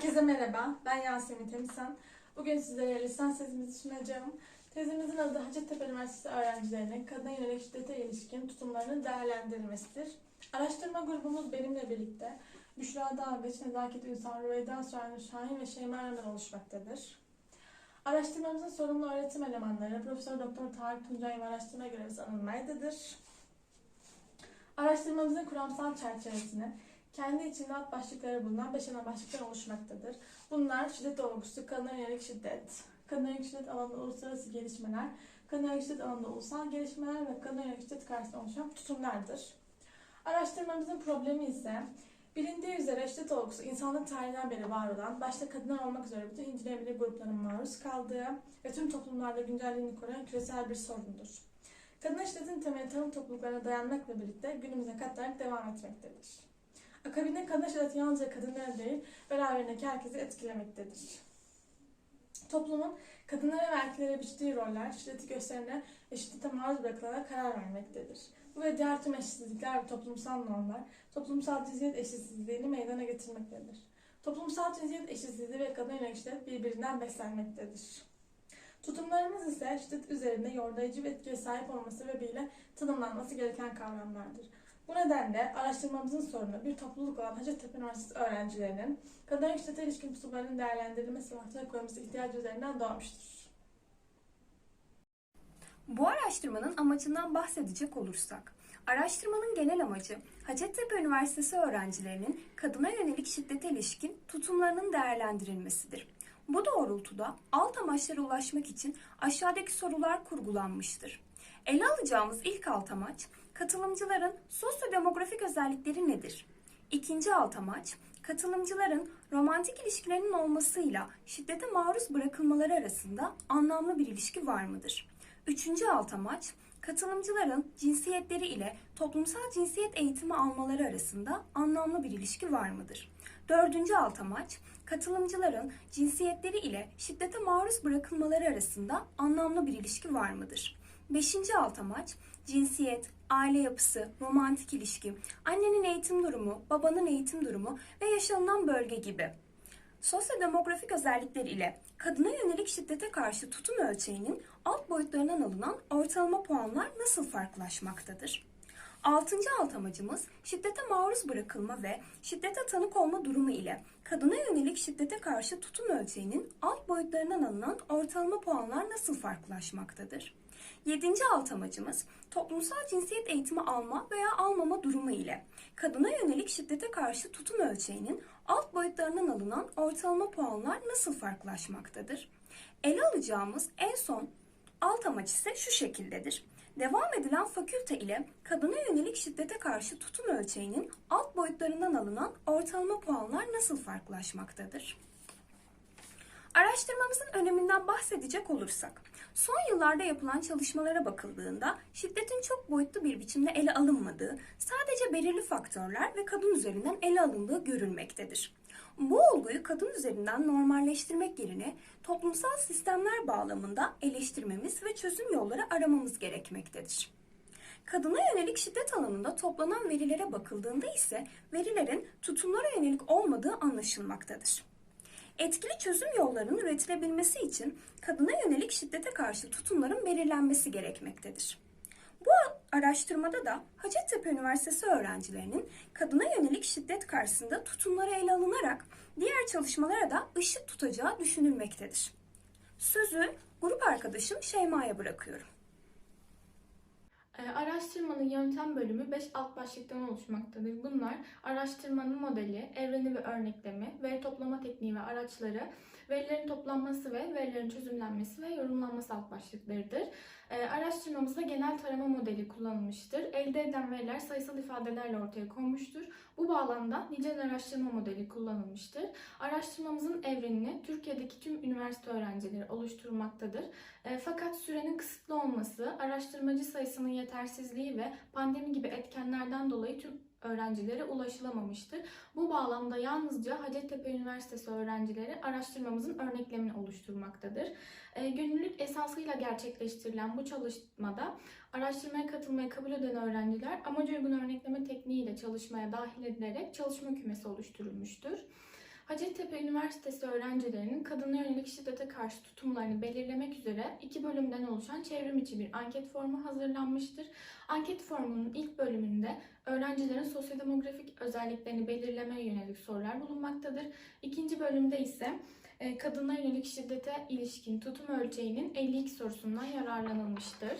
Herkese merhaba, ben Yasemin Temizhan. Bugün sizlere lisans tezimizi sunacağım. Tezimizin adı Hacettepe Üniversitesi öğrencilerinin kadına yönelik şiddete ilişkin tutumlarının değerlendirilmesidir. Araştırma grubumuz benimle birlikte Büşra Dağbeç, Nezaket Ünsal, Rüveyda Sürenli Şahin ve Şeyma Ermen oluşmaktadır. Araştırmamızın sorumlu öğretim elemanları Profesör Doktor Tarık Tuncay ve araştırma görevlisi anılmaydadır. Araştırmamızın kuramsal çerçevesini kendi içinde alt başlıkları bulunan 5 ana başlıktan oluşmaktadır. Bunlar şiddet olgusu, kadına yönelik şiddet, kadına yönelik şiddet alanında uluslararası gelişmeler, kadına yönelik şiddet alanında ulusal gelişmeler ve kadına yönelik şiddet karşısında oluşan tutumlardır. Araştırmamızın problemi ise bilindiği üzere şiddet olgusu insanlık tarihinden beri var olan, başta kadınlar olmak üzere bütün incelenebilir grupların maruz kaldığı ve tüm toplumlarda güncelliğini koruyan küresel bir sorundur. Kadına şiddetin temeli tanım topluluklarına dayanmakla birlikte günümüze katlanarak devam etmektedir. Akabinde kadın şiddeti yalnızca kadınları değil, beraberindeki herkesi etkilemektedir. Toplumun kadınlara ve erkeklere biçtiği roller, şiddeti gösterene ve şiddete maruz bırakılana karar vermektedir. Bu ve diğer tüm eşitsizlikler ve toplumsal normlar, toplumsal cinsiyet eşitsizliğini meydana getirmektedir. Toplumsal cinsiyet eşitsizliği ve kadın yönelik şiddet birbirinden beslenmektedir. Tutumlarımız ise şiddet üzerinde yordayıcı bir etkiye sahip olması sebebiyle tanımlanması gereken kavramlardır. Bu nedenle araştırmamızın sorunu bir topluluk olan Hacettepe Üniversitesi öğrencilerinin kadın şiddete ilişkin tutumlarının değerlendirilmesi ortaya koyulması ihtiyacı üzerinden doğmuştur. Bu araştırmanın amacından bahsedecek olursak, araştırmanın genel amacı Hacettepe Üniversitesi öğrencilerinin kadına yönelik şiddete ilişkin tutumlarının değerlendirilmesidir. Bu doğrultuda alt amaçlara ulaşmak için aşağıdaki sorular kurgulanmıştır. Ele alacağımız ilk alt amaç, katılımcıların sosyodemografik özellikleri nedir? İkinci alt amaç, katılımcıların romantik ilişkilerinin olmasıyla şiddete maruz bırakılmaları arasında anlamlı bir ilişki var mıdır? Üçüncü alt amaç, katılımcıların cinsiyetleri ile toplumsal cinsiyet eğitimi almaları arasında anlamlı bir ilişki var mıdır? Dördüncü alt amaç, katılımcıların cinsiyetleri ile şiddete maruz bırakılmaları arasında anlamlı bir ilişki var mıdır? Beşinci alt amaç, cinsiyet, aile yapısı, romantik ilişki, annenin eğitim durumu, babanın eğitim durumu ve yaşanılan bölge gibi. Sosyodemografik özellikler ile kadına yönelik şiddete karşı tutum ölçeğinin alt boyutlarından alınan ortalama puanlar nasıl farklılaşmaktadır? Altıncı alt amacımız şiddete maruz bırakılma ve şiddete tanık olma durumu ile kadına yönelik şiddete karşı tutum ölçeğinin alt boyutlarından alınan ortalama puanlar nasıl farklılaşmaktadır? Yedinci alt amacımız toplumsal cinsiyet eğitimi alma veya almama durumu ile kadına yönelik şiddete karşı tutum ölçeğinin alt boyutlarından alınan ortalama puanlar nasıl farklılaşmaktadır? Ele alacağımız en son alt amaç ise şu şekildedir. Devam edilen fakülte ile kadına yönelik şiddete karşı tutum ölçeğinin alt boyutlarından alınan ortalama puanlar nasıl farklılaşmaktadır? Araştırmamızın öneminden bahsedecek olursak, son yıllarda yapılan çalışmalara bakıldığında şiddetin çok boyutlu bir biçimde ele alınmadığı, sadece belirli faktörler ve kadın üzerinden ele alındığı görülmektedir. Bu olguyu kadın üzerinden normalleştirmek yerine toplumsal sistemler bağlamında eleştirmemiz ve çözüm yolları aramamız gerekmektedir. Kadına yönelik şiddet alanında toplanan verilere bakıldığında ise verilerin tutumlara yönelik olmadığı anlaşılmaktadır. Etkili çözüm yollarının üretilebilmesi için kadına yönelik şiddete karşı tutumların belirlenmesi gerekmektedir. Bu araştırmada da Hacettepe Üniversitesi öğrencilerinin kadına yönelik şiddet karşısında tutumları ele alınarak diğer çalışmalara da ışık tutacağı düşünülmektedir. Sözü grup arkadaşım Şeyma'ya bırakıyorum. Ee, Araştırmanın yöntem bölümü 5 alt başlıktan oluşmaktadır. Bunlar araştırmanın modeli, evreni ve örneklemi, veri toplama tekniği ve araçları, verilerin toplanması ve verilerin çözümlenmesi ve yorumlanması alt başlıklarıdır. Ee, Araştırmamızda genel tarama modeli kullanılmıştır. Elde edilen veriler sayısal ifadelerle ortaya konmuştur. Bu bağlamda nicel araştırma modeli kullanılmıştır. Araştırmamızın evrenini Türkiye'deki tüm üniversite öğrencileri oluşturmaktadır. E, fakat sürenin kısıtlı olması, araştırmacı sayısının yetersizliği ve pandemi gibi etkenlerden dolayı tüm öğrencilere ulaşılamamıştır. Bu bağlamda yalnızca Hacettepe Üniversitesi öğrencileri araştırmamızın örneklemini oluşturmaktadır. E, gönüllülük esasıyla gerçekleştirilen bu çalışmada araştırmaya katılmaya kabul eden öğrenciler amaca uygun örnekleme tekniğiyle çalışmaya dahil edilerek çalışma kümesi oluşturulmuştur. Hacettepe Üniversitesi öğrencilerinin kadına yönelik şiddete karşı tutumlarını belirlemek üzere iki bölümden oluşan çevrim içi bir anket formu hazırlanmıştır. Anket formunun ilk bölümünde öğrencilerin sosyodemografik özelliklerini belirlemeye yönelik sorular bulunmaktadır. İkinci bölümde ise e, kadına yönelik şiddete ilişkin tutum ölçeğinin 52 sorusundan yararlanılmıştır.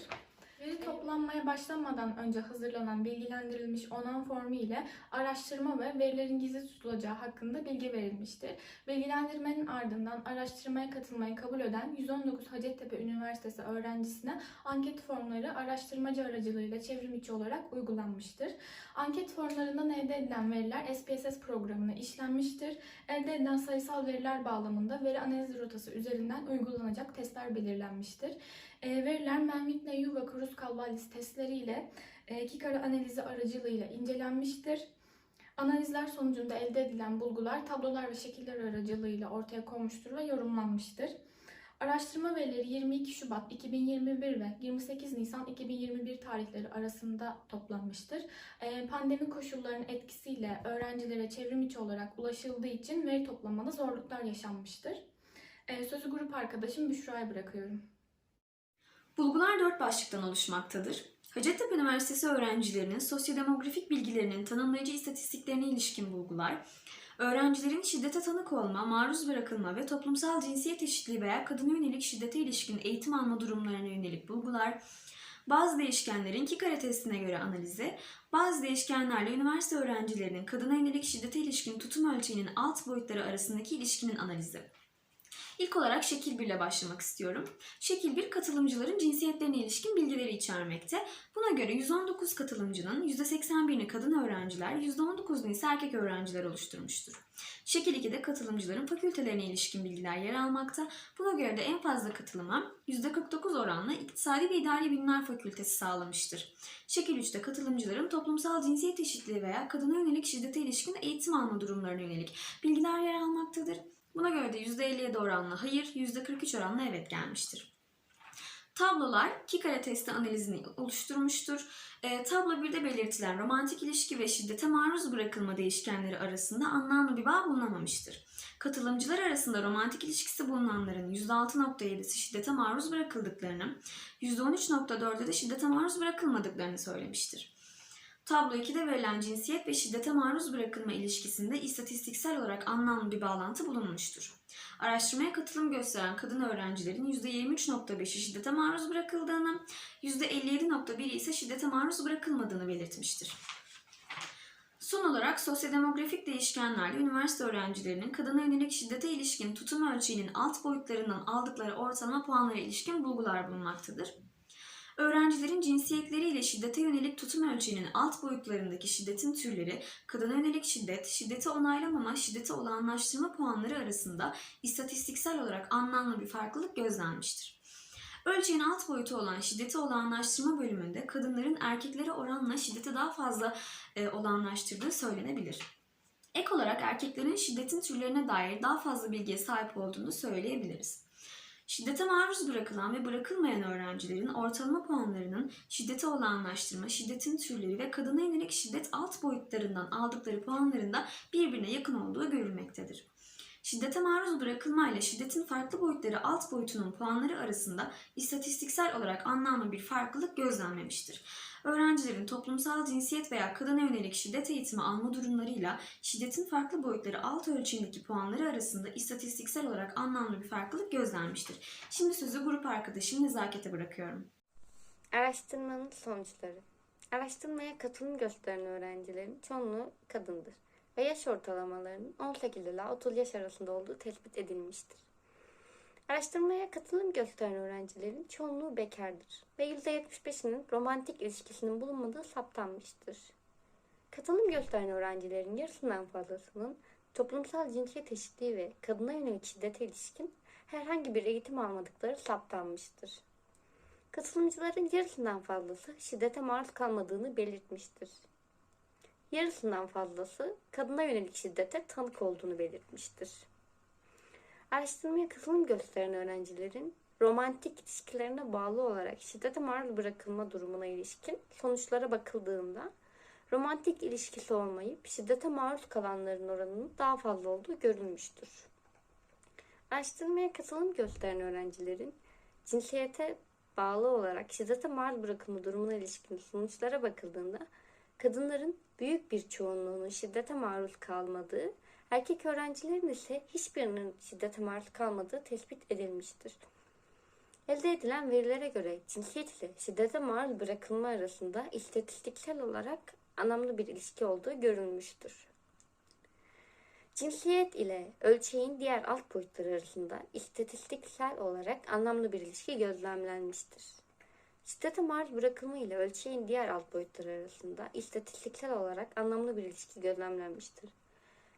Veri toplanmaya başlamadan önce hazırlanan bilgilendirilmiş onan formu ile araştırma ve verilerin gizli tutulacağı hakkında bilgi verilmiştir. Bilgilendirmenin ardından araştırmaya katılmayı kabul eden 119 Hacettepe Üniversitesi öğrencisine anket formları araştırmacı aracılığıyla çevrim içi olarak uygulanmıştır. Anket formlarından elde edilen veriler SPSS programına işlenmiştir. Elde edilen sayısal veriler bağlamında veri analiz rotası üzerinden uygulanacak testler belirlenmiştir. E, veriler Menvit-Neyu ve Cruz-Calvalis testleriyle e, Kikara analizi aracılığıyla incelenmiştir. Analizler sonucunda elde edilen bulgular tablolar ve şekiller aracılığıyla ortaya konmuştur ve yorumlanmıştır. Araştırma verileri 22 Şubat 2021 ve 28 Nisan 2021 tarihleri arasında toplanmıştır. Ee, Pandemi koşullarının etkisiyle öğrencilere çevrim içi olarak ulaşıldığı için veri toplamada zorluklar yaşanmıştır. Ee, Sözü grup arkadaşım Büşra'ya bırakıyorum. Bulgular dört başlıktan oluşmaktadır. Hacettepe Üniversitesi öğrencilerinin sosyodemografik bilgilerinin tanımlayıcı istatistiklerine ilişkin bulgular, öğrencilerin şiddete tanık olma, maruz bırakılma ve toplumsal cinsiyet eşitliği veya kadına yönelik şiddete ilişkin eğitim alma durumlarına yönelik bulgular, bazı değişkenlerin Kikare testine göre analizi, bazı değişkenlerle üniversite öğrencilerinin kadına yönelik şiddete ilişkin tutum ölçeğinin alt boyutları arasındaki ilişkinin analizi. İlk olarak şekil 1 ile başlamak istiyorum. Şekil 1 katılımcıların cinsiyetlerine ilişkin bilgileri içermekte. Buna göre 119 katılımcının %81'ini kadın öğrenciler, %19'unu ise erkek öğrenciler oluşturmuştur. Şekil 2'de katılımcıların fakültelerine ilişkin bilgiler yer almakta. Buna göre de en fazla katılıma %49 oranla İktisadi ve İdari Bilimler Fakültesi sağlamıştır. Şekil 3'te katılımcıların toplumsal cinsiyet eşitliği veya kadına yönelik şiddete ilişkin eğitim alma durumlarına yönelik bilgiler yer almaktadır. Buna göre de %57 oranla hayır, %43 oranla evet gelmiştir. Tablolar Kikare testi analizini oluşturmuştur. E, tablo 1'de belirtilen romantik ilişki ve şiddete maruz bırakılma değişkenleri arasında anlamlı bir bağ bulunamamıştır. Katılımcılar arasında romantik ilişkisi bulunanların %6.7'si şiddete maruz bırakıldıklarını, %13.4'ü de şiddete maruz bırakılmadıklarını söylemiştir. Tablo 2'de verilen cinsiyet ve şiddete maruz bırakılma ilişkisinde istatistiksel olarak anlamlı bir bağlantı bulunmuştur. Araştırmaya katılım gösteren kadın öğrencilerin %23.5'i şiddete maruz bırakıldığını, %57.1'i ise şiddete maruz bırakılmadığını belirtmiştir. Son olarak sosyodemografik değişkenlerle üniversite öğrencilerinin kadına yönelik şiddete ilişkin tutum ölçeğinin alt boyutlarından aldıkları ortalama puanlara ilişkin bulgular bulunmaktadır. Öğrencilerin cinsiyetleriyle şiddete yönelik tutum ölçeğinin alt boyutlarındaki şiddetin türleri, kadına yönelik şiddet, şiddeti onaylamama, şiddeti olağanlaştırma puanları arasında istatistiksel olarak anlamlı bir farklılık gözlenmiştir. Ölçeğin alt boyutu olan şiddeti olağanlaştırma bölümünde kadınların erkeklere oranla şiddeti daha fazla e, olağanlaştırdığı söylenebilir. Ek olarak erkeklerin şiddetin türlerine dair daha fazla bilgiye sahip olduğunu söyleyebiliriz. Şiddete maruz bırakılan ve bırakılmayan öğrencilerin ortalama puanlarının şiddete olanlaştırma, şiddetin türleri ve kadına yönelik şiddet alt boyutlarından aldıkları puanların da birbirine yakın olduğu görülmektedir. Şiddete maruz bırakılma ile şiddetin farklı boyutları alt boyutunun puanları arasında istatistiksel olarak anlamlı bir farklılık gözlenmemiştir. Öğrencilerin toplumsal cinsiyet veya kadına yönelik şiddet eğitimi alma durumlarıyla şiddetin farklı boyutları alt ölçeğindeki puanları arasında istatistiksel olarak anlamlı bir farklılık gözlenmiştir. Şimdi sözü grup arkadaşım Nezaket'e bırakıyorum. Araştırmanın sonuçları. Araştırmaya katılım gösteren öğrencilerin çoğunluğu kadındır ve yaş ortalamalarının 18 ila 30 yaş arasında olduğu tespit edilmiştir. Araştırmaya katılım gösteren öğrencilerin çoğunluğu bekardır ve %75'inin romantik ilişkisinin bulunmadığı saptanmıştır. Katılım gösteren öğrencilerin yarısından fazlasının toplumsal cinsiyet eşitliği ve kadına yönelik şiddete ilişkin herhangi bir eğitim almadıkları saptanmıştır. Katılımcıların yarısından fazlası şiddete maruz kalmadığını belirtmiştir. Yarısından fazlası kadına yönelik şiddete tanık olduğunu belirtmiştir. Araştırmaya katılım gösteren öğrencilerin romantik ilişkilerine bağlı olarak şiddete maruz bırakılma durumuna ilişkin sonuçlara bakıldığında romantik ilişkisi olmayıp şiddete maruz kalanların oranının daha fazla olduğu görülmüştür. Araştırmaya katılım gösteren öğrencilerin cinsiyete bağlı olarak şiddete maruz bırakılma durumuna ilişkin sonuçlara bakıldığında kadınların büyük bir çoğunluğunun şiddete maruz kalmadığı, erkek öğrencilerin ise hiçbirinin şiddete maruz kalmadığı tespit edilmiştir. Elde edilen verilere göre cinsiyet ile şiddete maruz bırakılma arasında istatistiksel olarak anlamlı bir ilişki olduğu görülmüştür. Cinsiyet ile ölçeğin diğer alt boyutları arasında istatistiksel olarak anlamlı bir ilişki gözlemlenmiştir. Şiddete maruz bırakılma ile ölçeğin diğer alt boyutları arasında istatistiksel olarak anlamlı bir ilişki gözlemlenmiştir.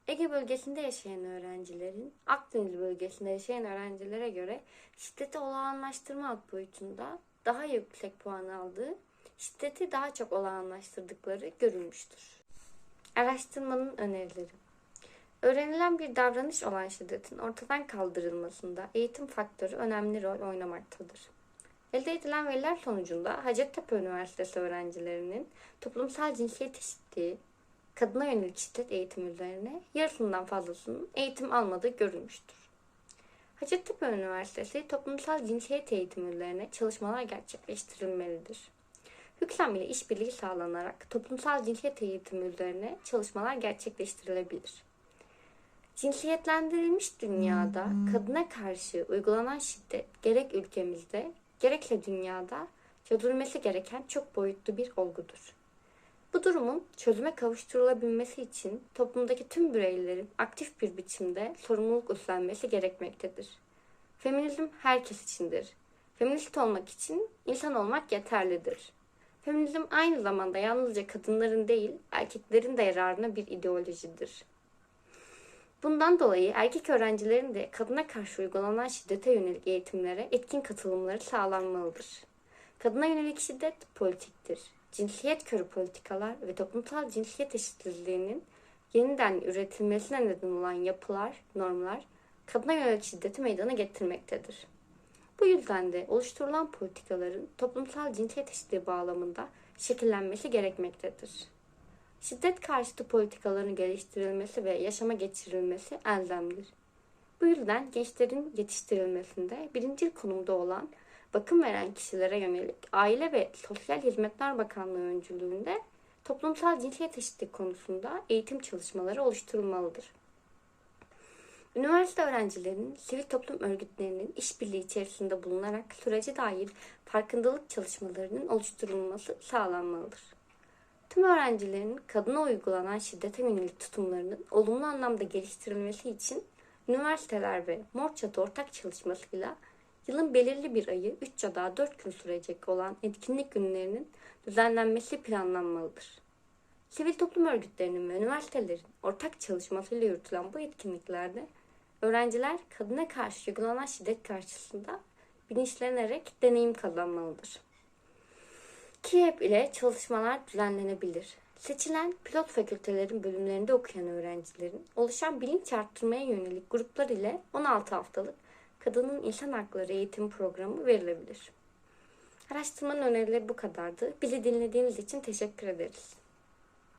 Ege bölgesinde yaşayan öğrencilerin Akdeniz bölgesinde yaşayan öğrencilere göre şiddeti olağanlaştırma alt boyutunda daha yüksek puan aldığı, şiddeti daha çok olağanlaştırdıkları görülmüştür. Araştırmanın önerileri Öğrenilen bir davranış olan şiddetin ortadan kaldırılmasında eğitim faktörü önemli rol oynamaktadır. Elde edilen veriler sonucunda Hacettepe Üniversitesi öğrencilerinin toplumsal cinsiyet eşitliği, kadına yönelik şiddet eğitimi üzerine yarısından fazlasının eğitim almadığı görülmüştür. Hacettepe Üniversitesi toplumsal cinsiyet eğitimi üzerine çalışmalar gerçekleştirilmelidir. Hüksem ile işbirliği sağlanarak toplumsal cinsiyet eğitimi üzerine çalışmalar gerçekleştirilebilir. Cinsiyetlendirilmiş dünyada kadına karşı uygulanan şiddet gerek ülkemizde gerekse dünyada çözülmesi gereken çok boyutlu bir olgudur. Bu durumun çözüme kavuşturulabilmesi için toplumdaki tüm bireylerin aktif bir biçimde sorumluluk üstlenmesi gerekmektedir. Feminizm herkes içindir. Feminist olmak için insan olmak yeterlidir. Feminizm aynı zamanda yalnızca kadınların değil, erkeklerin de yararına bir ideolojidir. Bundan dolayı erkek öğrencilerin de kadına karşı uygulanan şiddete yönelik eğitimlere etkin katılımları sağlanmalıdır. Kadına yönelik şiddet politiktir. Cinsiyet körü politikalar ve toplumsal cinsiyet eşitsizliğinin yeniden üretilmesine neden olan yapılar, normlar kadına yönelik şiddeti meydana getirmektedir. Bu yüzden de oluşturulan politikaların toplumsal cinsiyet eşitliği bağlamında şekillenmesi gerekmektedir. Şiddet karşıtı politikaların geliştirilmesi ve yaşama geçirilmesi elzemdir. Bu yüzden gençlerin yetiştirilmesinde birincil konumda olan bakım veren kişilere yönelik Aile ve Sosyal Hizmetler Bakanlığı öncülüğünde toplumsal cinsiyet eşitliği konusunda eğitim çalışmaları oluşturulmalıdır. Üniversite öğrencilerinin sivil toplum örgütlerinin işbirliği içerisinde bulunarak sürece dair farkındalık çalışmalarının oluşturulması sağlanmalıdır. Tüm öğrencilerin kadına uygulanan şiddete yönelik tutumlarının olumlu anlamda geliştirilmesi için üniversiteler ve Mor ortak çalışmasıyla yılın belirli bir ayı 3 ya da 4 gün sürecek olan etkinlik günlerinin düzenlenmesi planlanmalıdır. Sivil toplum örgütlerinin ve üniversitelerin ortak çalışmasıyla yürütülen bu etkinliklerde öğrenciler kadına karşı uygulanan şiddet karşısında bilinçlenerek deneyim kazanmalıdır. KİEP ile çalışmalar düzenlenebilir. Seçilen pilot fakültelerin bölümlerinde okuyan öğrencilerin oluşan bilinç arttırmaya yönelik gruplar ile 16 haftalık Kadının İnsan Hakları Eğitim Programı verilebilir. Araştırmanın önerileri bu kadardı. Bizi dinlediğiniz için teşekkür ederiz.